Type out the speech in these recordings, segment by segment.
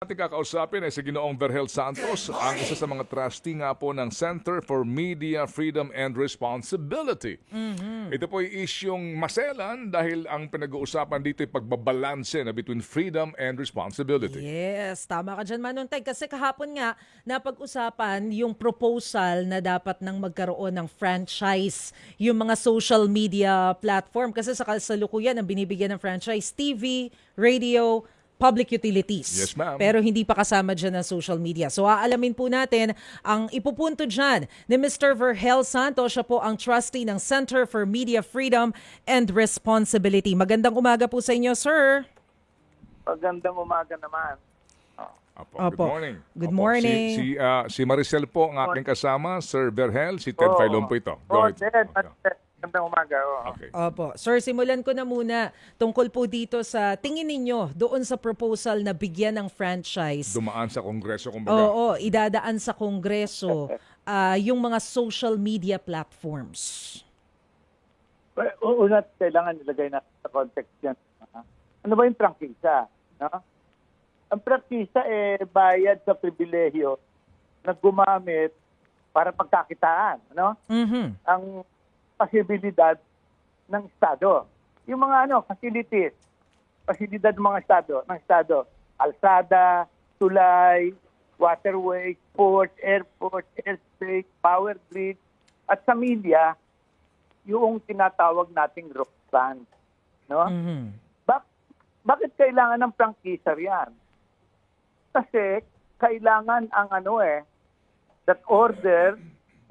Ating kakausapin ay si Ginoong Verhel Santos, ang isa sa mga trustee nga po ng Center for Media Freedom and Responsibility. Ito po ay isyong maselan dahil ang pinag-uusapan dito ay pagbabalanse na between freedom and responsibility. Yes, tama ka dyan, Manuntay. Kasi kahapon nga, napag-usapan yung proposal na dapat nang magkaroon ng franchise yung mga social media platform. Kasi sa kasalukuyan, ang binibigyan ng franchise, TV, radio, public utilities. Yes, ma'am. Pero hindi pa kasama dyan ng social media. So aalamin po natin ang ipupunto dyan ni Mr. Verhel Santos. Siya po ang trustee ng Center for Media Freedom and Responsibility. Magandang umaga po sa inyo, sir. Magandang umaga naman. Apo, Opo. Good morning. Good Opo, morning. Si, si, ah, si Maricel po ang aking kasama, Sir Verhel, si Ted Oo. Filon po ito. Oh, Go ahead. Ted, Okay. Magandang umaga. oo. Okay. Opo. Sir, simulan ko na muna tungkol po dito sa tingin ninyo doon sa proposal na bigyan ng franchise. Dumaan sa Kongreso, kumbaga. Oo, idadaan sa Kongreso ah, yung mga social media platforms. Well, Una, kailangan nilagay natin sa context yan. ha? Ano ba yung prangkisa? No? Ang prangkisa eh bayad sa pribilehyo na gumamit para pagkakitaan. Ano? Mhm. ang pasibilidad ng Estado. Yung mga ano, facilities, pasilidad ng mga Estado, ng Estado, alsada, tulay, waterway, ports, airports, airspace, power grid, at sa media, yung tinatawag nating road plan. No? Mhm. Bak- bakit kailangan ng prangkisa yan? Kasi kailangan ang ano eh, that order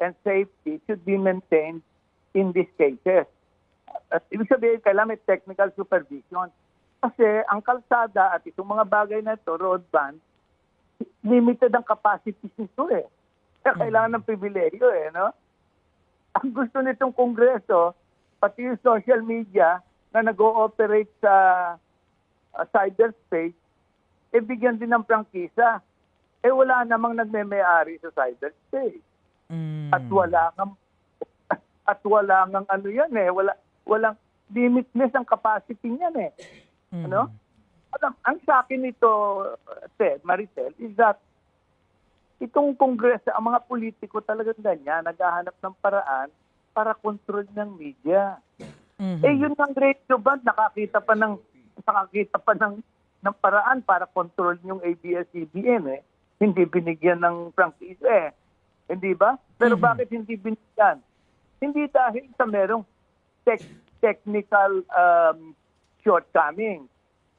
and safety should be maintained in these cases. At ibig sabihin, kailangan may technical supervision. Kasi ang kalsada at itong mga bagay na ito, road ban, limited ang capacity nito eh. Kaya kailangan ng pribileyo eh, no? Ang gusto nitong kongreso, pati yung social media na nag-ooperate sa uh, cyberspace, eh bigyan din ng prangkisa. Eh wala namang nagme-may-ari sa cyberspace. Mm. At wala ngang at wala ngang ano yan eh, wala walang limitless ang capacity niyan eh. Mm. Ano? Alam, ang sa akin nito, Ted, Maricel, is that itong kongreso, ang mga politiko talagang ganyan, naghahanap ng paraan para control ng media. Mhm. Eh yun ang radio band, nakakita pa ng nakakita pa ng ng paraan para control yung ABS-CBN eh. Hindi binigyan ng franchise eh. Hindi ba? Pero Mhm. bakit hindi binigyan? Hindi dahil sa merong tech- technical um, shortcoming.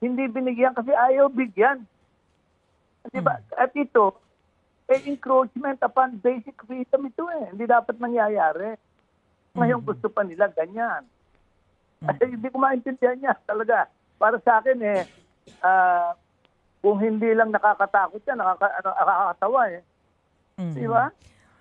Hindi binigyan kasi ayaw bigyan. Di ba? At ito, eh, encroachment upon basic freedom ito eh. Hindi dapat nangyayari. Ngayon gusto pa nila ganyan. Ay, hindi ko maintindihan niya talaga. Para sa akin eh, ah, kung hindi lang nakakatakot yan, nakaka, ano, nakakatawa eh. Mhm. Di ba?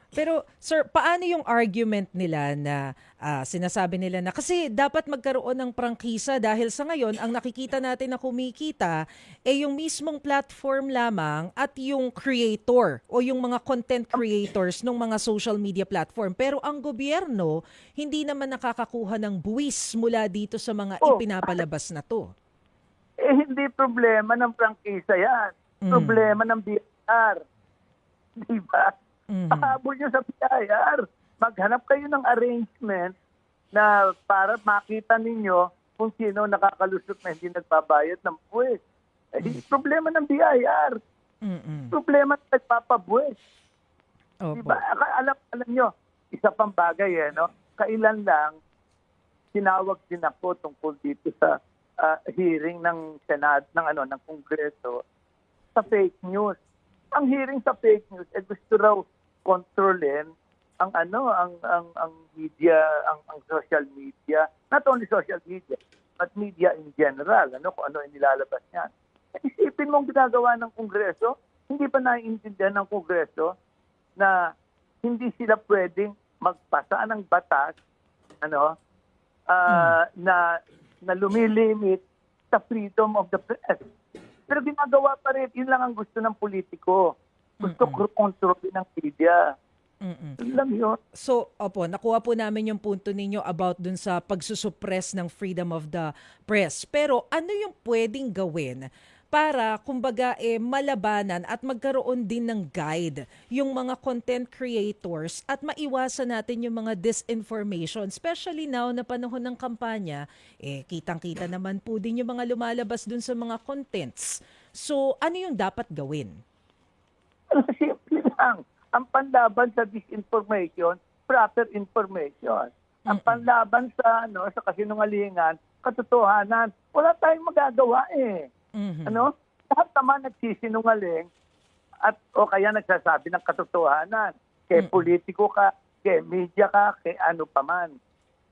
Pero sir, paano yung argument nila na ah, sinasabi nila na kasi dapat magkaroon ng prangkisa dahil sa ngayon ang nakikita natin na kumikita ay yung mismong platform lamang at yung creator o yung mga content creators ng mga social media platform. Pero ang gobyerno hindi naman nakakakuha ng buwis mula dito sa mga Oh. ipinapalabas na to. Eh, hindi problema ng prangkisa yan. Mm. Problema ng BIR. Di ba? Mhm. Pahabol nyo sa BIR. Maghanap kayo ng arrangement na para makita ninyo kung sino nakakalusot na hindi nagbabayad ng buwis. Eh, problema ng BIR. Mm-mm. Problema ng nagpapabuwis. Opo. Diba? Alam, alam nyo, isa pang bagay eh, no? Kailan lang, sinawag din ako tungkol dito sa ah, hearing ng Senado, ng ano, ng Kongreso sa fake news. Ang hearing sa fake news, eh gusto raw kontrolin ang ano, ang ang ang media, ang ang social media, not only social media, but media in general, ano kung ano ang nilalabas niyan. Eh, Isipin mo ang ginagawa ng Kongreso, hindi pa naiintindihan ng Kongreso na hindi sila pwedeng magpasa ng batas ano ah, na na lumilimit sa freedom of the press. Pero ginagawa pa rin, yun lang ang gusto ng politiko. Gusto mm control ng media. Mm-mm. Lang yun. So, opo, nakuha po namin yung punto ninyo about dun sa pagsusuppress ng freedom of the press. Pero ano yung pwedeng gawin para kumbaga eh malabanan at magkaroon din ng guide yung mga content creators at maiwasan natin yung mga disinformation especially now na panahon ng kampanya eh kitang-kita naman po din yung mga lumalabas dun sa mga contents. So ano yung dapat gawin? Simple lang. Ang panlaban sa disinformation, proper information. Ang panlaban sa ano sa kasinungalingan, katotohanan, wala tayong magagawa eh. Mhm. Ano? Lahat naman nagsisinungaling at o kaya nagsasabi ng katotohanan. Kay politiko ka, kay media ka, kay ano pa man.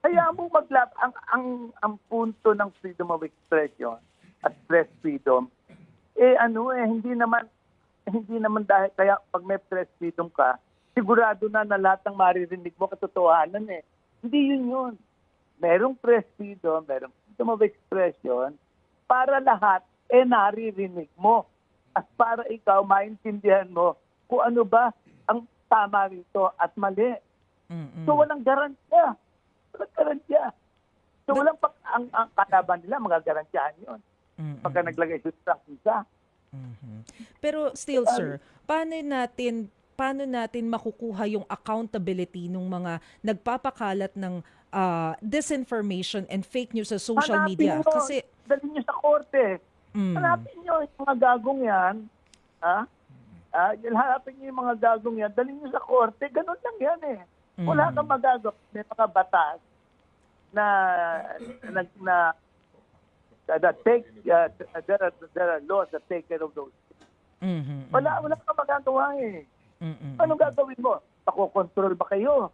Kaya mo maglab ang ang ang punto ng freedom of expression at press freedom eh ano eh hindi naman hindi naman dahil kaya pag may press freedom ka sigurado na na lahat ng maririnig mo katotohanan eh. Hindi yun yun. Merong press freedom, merong freedom of expression para lahat eh naririnig mo at para ikaw maintindihan mo kung ano ba ang tama rito at mali. Mhm. So walang garantiya. Walang garantiya. So walang pak ang, ang kalaban nila magagarantiyahan yun. Mhm. Pagka naglagay sa isa. Mhm. Pero still sir, paano natin paano natin makukuha yung accountability ng mga nagpapakalat ng ah, disinformation and fake news sa social Hanapin media? mo, Kasi dalhin nyo sa korte. mm, Hanapin nyo yung mga gagong yan. Ha? Ah, hanapin nyo yung mga gagong yan. Dalhin nyo sa korte. Ganun lang yan eh. Wala Mm. kang magagawa. May mga batas na na, na that take uh, there are there are laws that take care of those. mhm, Wala wala kang magagawa eh. mhm, Anong gagawin mo? Pakokontrol ba kayo?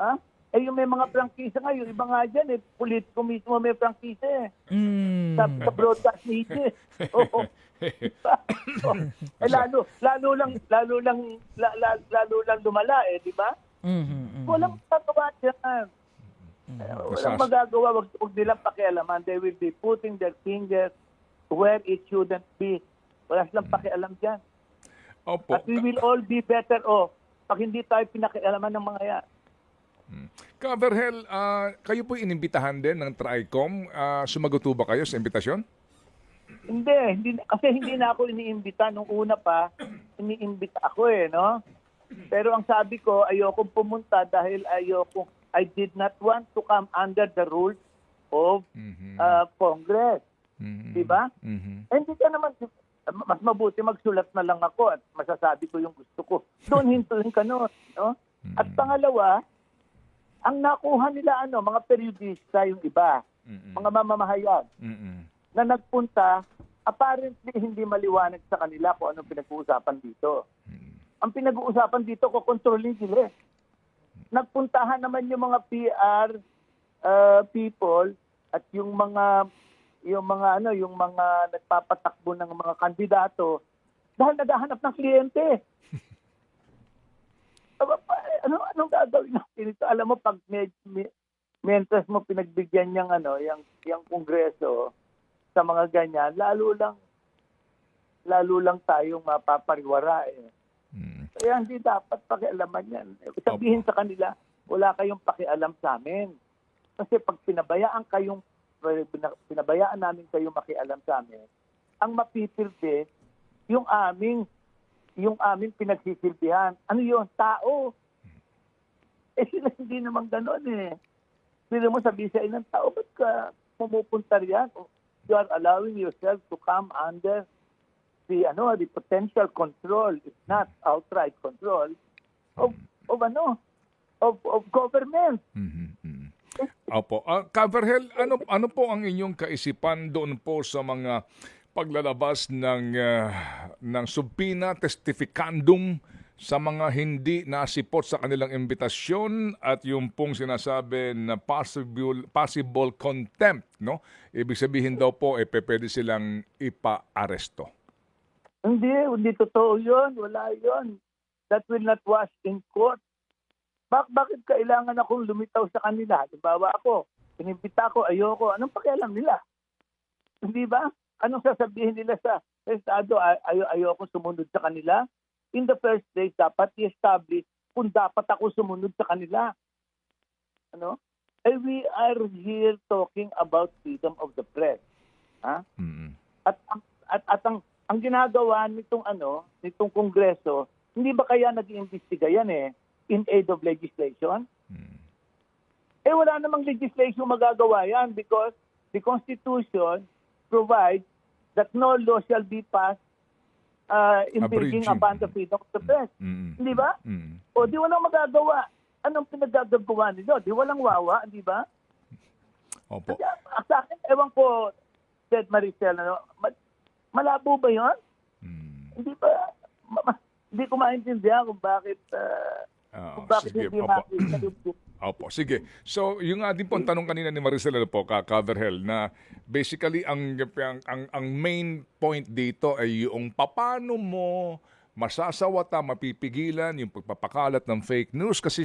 Ha? Eh yung may mga prangkisa nga, yung iba nga dyan eh, politiko mismo may prangkisa eh. mm, Sa, sa broadcast media. Oo. Oh. eh lalo, lalo lang, lalo lang, la, la- lalo lang lumala eh, di ba? mhm, mhm, Walang magagawa dyan. Mm. Eh, Basta- Walang magagawa, wag, wag nilang pakialaman. They will be putting their fingers where it shouldn't be. Wala silang pakialam dyan. Opo. At we will all be better off pag hindi tayo pinakialaman ng mga yan. Kaverhel, ah, kayo po inimbitahan din ng TRICOM. Ah, sumagot ba kayo sa imbitasyon? Hindi, hindi kasi hindi na ako iniimbita nung una pa, iniimbita ako eh, no? Pero ang sabi ko, ayoko pumunta dahil ayoko I did not want to come under the rules of Mhm. uh, Congress, Mhm. 'di ba? Mhm. Eh, Hindi ka naman mas mabuti magsulat na lang ako at masasabi ko yung gusto ko. Doon hintuin ka no, no? At pangalawa, ang nakuha nila ano, mga periodista yung iba, Mhm. mga mamamahayag Mhm. na nagpunta, apparently hindi maliwanag sa kanila kung anong pinag-uusapan dito. Ang pinag-uusapan dito, kukontrolin sila. Nagpuntahan naman yung mga PR uh, people at yung mga yung mga ano, yung mga nagpapatakbo ng mga kandidato dahil naghahanap ng kliyente. Ano anong gagawin natin ito? Alam mo pag med, me- mientras mo pinagbigyan niyang ano, yung yung kongreso sa mga ganyan, lalo lang lalo lang tayong mapapariwara eh. Kaya hindi dapat pakialaman yan. Sabihin sa kanila, wala kayong pakialam sa amin. Kasi pag pinabayaan kayong pinabayaan namin kayo makialam sa amin, ang mapipilde yung aming yung aming pinagsisilbihan. Ano yun? Tao. Eh sila hindi naman ganon eh. Sila mo sabihin sa ilang tao, ba't ka pumupunta riyan? You are allowing yourself to come under the ano the potential control if not outright control of of ano of of government Mhm. Mhm. Opo. Ah, Kaverhel, ano ano po ang inyong kaisipan doon po sa mga paglalabas ng ah, ng subpina testificandum sa mga hindi nasipot sa kanilang imbitasyon at yung pong sinasabi na possible possible contempt, no? Ibig sabihin daw po eh pwede silang ipa-aresto. Hindi hindi totoo yun. Wala yun. That will not wash in court. Bak bakit kailangan akong lumitaw sa kanila? Halimbawa ako inimbita ko ayoko. Anong pakialam nila? Hindi ba? Anong sasabihin nila sa estado? Ay ayo ayoko sumunod sa kanila? In the first place dapat i-establish kung dapat ako sumunod sa kanila. Ano? Eh we are here talking about freedom of the press. Ha? Mhm. at at, at ang, ang ginagawa nitong ano, nitong kongreso, hindi ba kaya nag-iimbestiga yan eh, in aid of legislation? Eh wala namang legislation magagawa yan because the Constitution provides that no law shall be passed uh, Abridging. upon the freedom of the press. Mm. Hindi ba? Mm. O di walang magagawa. Anong pinagagagawa nila? Di walang wawa, di ba? Opo. Kaya, sa akin, ewan ko, said Maricel, ano, malabo ba yun? Mm. Hindi ba? Ma- ma- hindi ko maintindihan kung bakit uh, Ah, kung bakit sige, hindi opo. makita Opo, sige. So, yung nga din po ang tanong kanina ni Maricel ano po, ka Coverhell, na basically ang, ang, ang, ang main point dito ay yung paano mo masasawata, mapipigilan yung pagpapakalat ng fake news kasi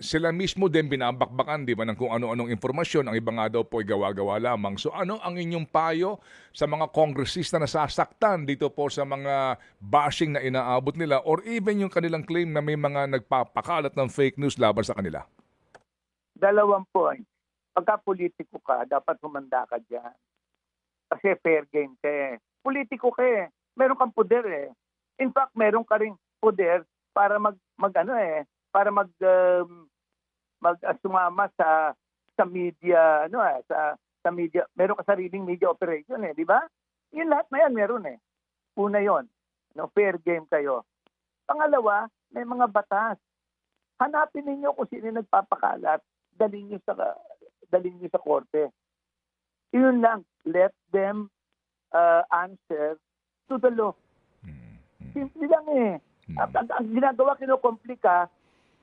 sila mismo din binabakbakan, di ba, ng kung ano-anong informasyon. Ang iba nga daw po ay gawa-gawa lamang. So ano ang inyong payo sa mga kongresista na sasaktan dito po sa mga bashing na inaabot nila or even yung kanilang claim na may mga nagpapakalat ng fake news laban sa kanila? dalawang point. Pagka politiko ka, dapat humanda ka dyan. Kasi fair game ka eh. Politiko ka eh. Meron kang poder eh. In fact, meron ka rin poder para mag, mag ano eh, para mag, um, mag uh, sumama sa sa media, ano eh, sa sa media, meron ka sariling media operation eh, di ba? Yun lahat na yan, meron eh. Una yon, no, fair game kayo. Pangalawa, may mga batas. Hanapin ninyo kung sino nagpapakalat dalhin niyo sa dalhin niyo sa korte. Yun lang, let them uh, answer to the law. Simple lang eh. Ang, ang, ang ginagawa, kinukomplika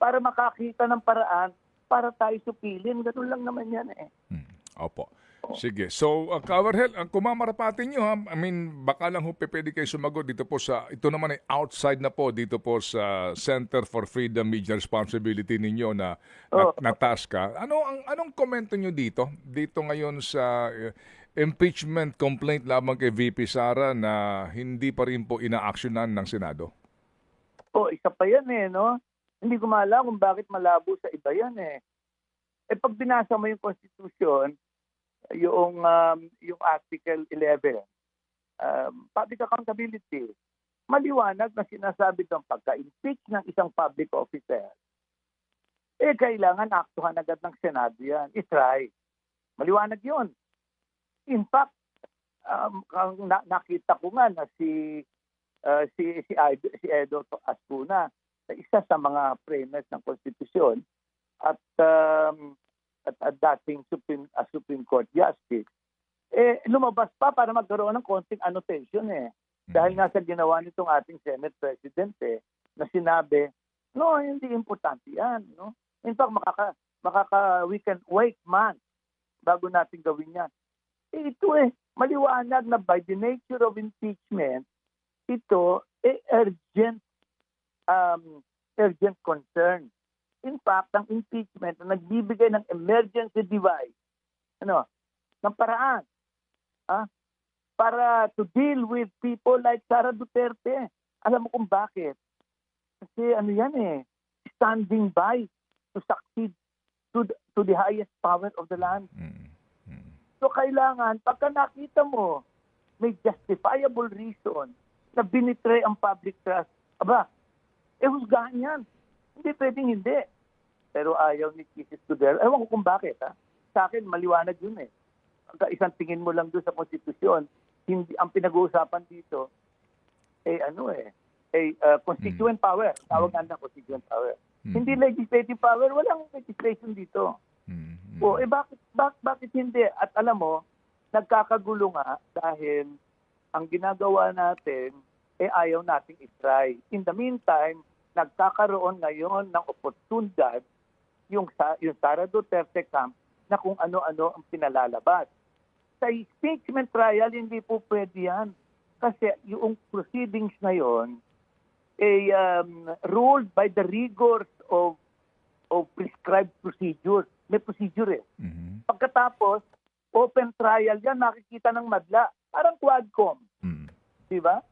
para makakita ng paraan para tayo supilin. Ganun lang naman yan eh. Hmm. Opo. Sige. So, uh, Coverhell, ang kumamarapatin nyo, ha? I mean, baka lang ho pwede kayo sumagot dito po sa, ito naman ay outside na po, dito po sa Center for Freedom Media Responsibility ninyo na, na, Oo. na task ka. Ano, ang, anong komento nyo dito? Dito ngayon sa uh, impeachment complaint lamang kay VP Sara na hindi pa rin po inaaksyonan ng Senado? O, isa pa yan eh, no? Hindi ko maalam kung bakit malabo sa iba yan eh. Eh, pag binasa mo yung Constitution, yung, um, yung Article 11, um, public accountability, maliwanag na sinasabi doon pagka-impeach ng isang public officer, eh, kailangan aktuhan agad ng Senado yan. I-try. Maliwanag yun. In fact, um, ang na- nakita ko nga na si uh, si si Edo, si Edo Ascuna na isa sa mga framers ng konstitusyon at um, at, at dating Supreme uh, Supreme Court Justice. Eh lumabas pa para magkaroon ng konting annotation eh. Dahil nga sa ginawa nitong ating Senate President eh na sinabi no hindi importante yan no? In fact makaka makaka we can wait months bago natin gawin yan ito eh maliwanag na by the nature of impeachment ito eh urgent um, urgent concern. In fact, ang impeachment na nagbibigay ng emergency device, ano, ng paraan, ah, para to deal with people like Sara Duterte. Alam mo kung bakit? Kasi ano yan eh, standing by to succeed to the, to the highest power of the land. Mm. Mm. So kailangan, pagka nakita mo, may justifiable reason na binitray ang public trust, aba, eh husgahan yan. Hindi pwedeng hindi. Pero ayaw ni Kisses Tudero. Ewan ko kung bakit. Ha? Sa akin, maliwanag yun eh. Isang tingin mo lang doon sa konstitusyon, hindi, ang pinag-uusapan dito, eh ano eh, eh uh, constituent power. Tawag nga ng constituent power. Mm. Hindi legislative power. Walang legislation dito. Mm. Mm. O, eh bakit, bak, bakit hindi? At alam mo, nagkakagulo nga dahil ang ginagawa natin, eh ayaw nating itry. In the meantime, nagkakaroon ngayon ng oportunidad yung, yung Sara Duterte camp na kung ano-ano ang pinalalabas. Sa impeachment trial, hindi po pwede yan. Kasi yung proceedings na yon eh, um, ruled by the rigors of of prescribed procedure. May procedure eh. Mhm. Pagkatapos, open trial yan, makikita ng madla. Parang quadcom. Mm. Di ba?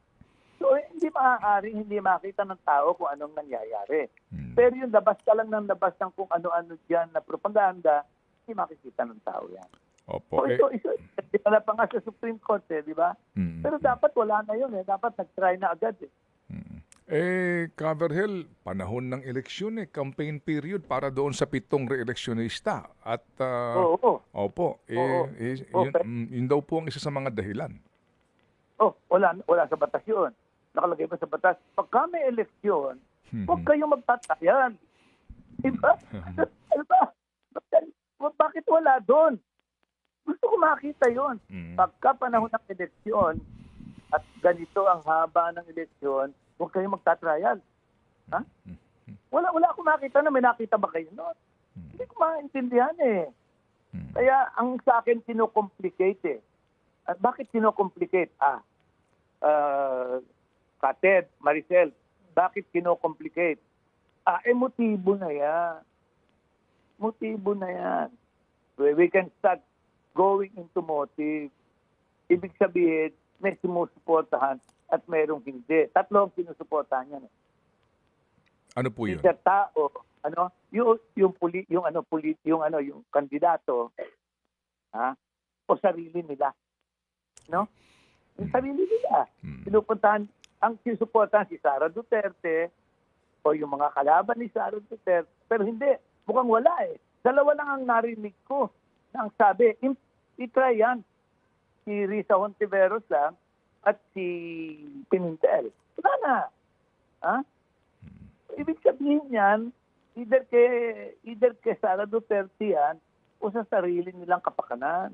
So, eh, hindi maaaring hindi makita ng tao kung anong nangyayari. Mm. Pero yung labas ka lang ng labas ng kung ano-ano dyan na propaganda, hindi makikita ng tao yan. Opo. O Eh, ito, ito, wala pa nga sa Supreme Court eh, di ba? mm, Pero dapat wala na yun eh. Dapat nag-try na agad eh. Eh, Coverhill, panahon ng eleksyon eh, campaign period para doon sa pitong re-electionista. At, ah, Oo. opo, eh, Oo. eh, Oo, yun, mm, yun daw po ang isa sa mga dahilan. Oh, wala, wala sa batas yun. Nakalagay pa sa batas. Pagka may eleksyon, Hmm. huwag kayong magtatayan. Diba? ano ba? Bakit- wala doon? Gusto ko makita yon. Mm. Pagka panahon ng eleksyon at ganito ang haba ng eleksyon, huwag kayong magtatrial. Ha? Wala, wala akong makita na may nakita ba kayo noon? Hindi ko maintindihan eh. Kaya ang sa akin kinocomplicate eh. At bakit kinocomplicate? Ah, uh, Kated, Maricel, bakit kinocomplicate? Ah, eh, motibo na yan. Motibo na yan. We, we can start going into motive. Ibig sabihin, may sumusuportahan at mayroong hindi. Tatlo ang sinusuportahan yan. Eh. Ano po yun? Isa tao, ano, yung yung puli, yung ano puli, yung ano yung kandidato ha o sarili nila. No? Yung sarili nila. Mm. Pinupuntahan ang sinusuportahan si Sara Duterte o yung mga kalaban ni Sara Duterte. Pero hindi, mukhang wala eh. Dalawa lang ang narinig ko na ang sabi, "Im- itry yan. Si Risa Hontiveros lang at si Pimentel. Wala na. Ha? Ibig sabihin yan, either kay, either kay Sara Duterte yan o sa sarili nilang kapakanan.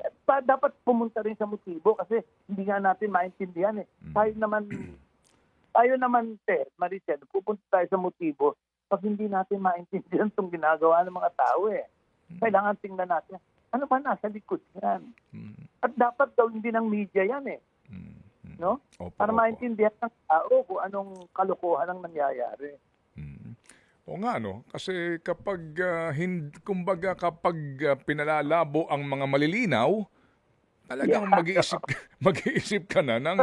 Eh, Pa, dapat pumunta rin sa motibo kasi hindi nga natin maintindihan eh. Tayo naman, tayo naman, te, Maricel, pupunta tayo sa motibo pag hindi natin maintindihan itong ginagawa ng mga tao eh. Kailangan tingnan natin, ano ba nasa likod yan? Mm, At dapat gawin din ng media yan eh. mm, mm. No? Opo, Para opo. maintindihan ng tao kung anong kalokohan ang nangyayari. Mm. O nga no, kasi kapag ah, hin, kumbaga kapag ah, pinalalabo ang mga malilinaw, talagang Yeah. mag-iisip mag-iisip ka na ng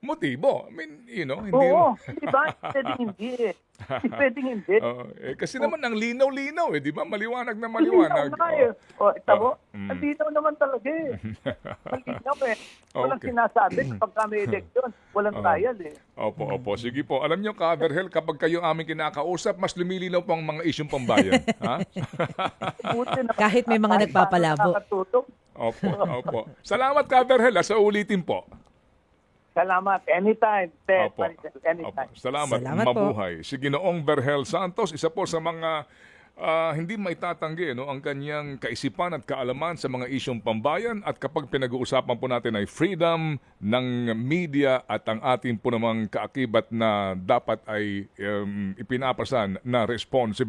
motibo. I mean, you know, hindi Oo, di ba? Pwedeng hindi eh. Hindi Pwedeng hindi. Oo, eh, kasi naman ang linaw-linaw eh, di ba? Maliwanag na maliwanag. nga eh. O, ito mo, Oh, mm. ang linaw naman talaga eh. Malinaw eh. Walang Okay. sinasabi pag kami eleksyon, walang Oo. trial eh. Opo, opo. Sige po. Alam nyo, Coverhell, kapag kayo aming kinakausap, mas lumilinaw po ang mga isyong pambayan. ha? Buti na Kahit may mga nagpapalabo. paano nakakatutok. Opo, opo. Salamat, ha, Sa ulitin po. Salamat. Anytime, Ted, Opo. Anytime. Opo. Salamat. Salamat po. Mabuhay. Si Ginoong Berhel Santos, isa po sa mga ah, hindi maitatanggi no, ang kanyang kaisipan at kaalaman sa mga isyong pambayan at kapag pinag-uusapan po natin ay freedom ng media at ang ating po namang kaakibat na dapat ay um, ipinapasan na responsibility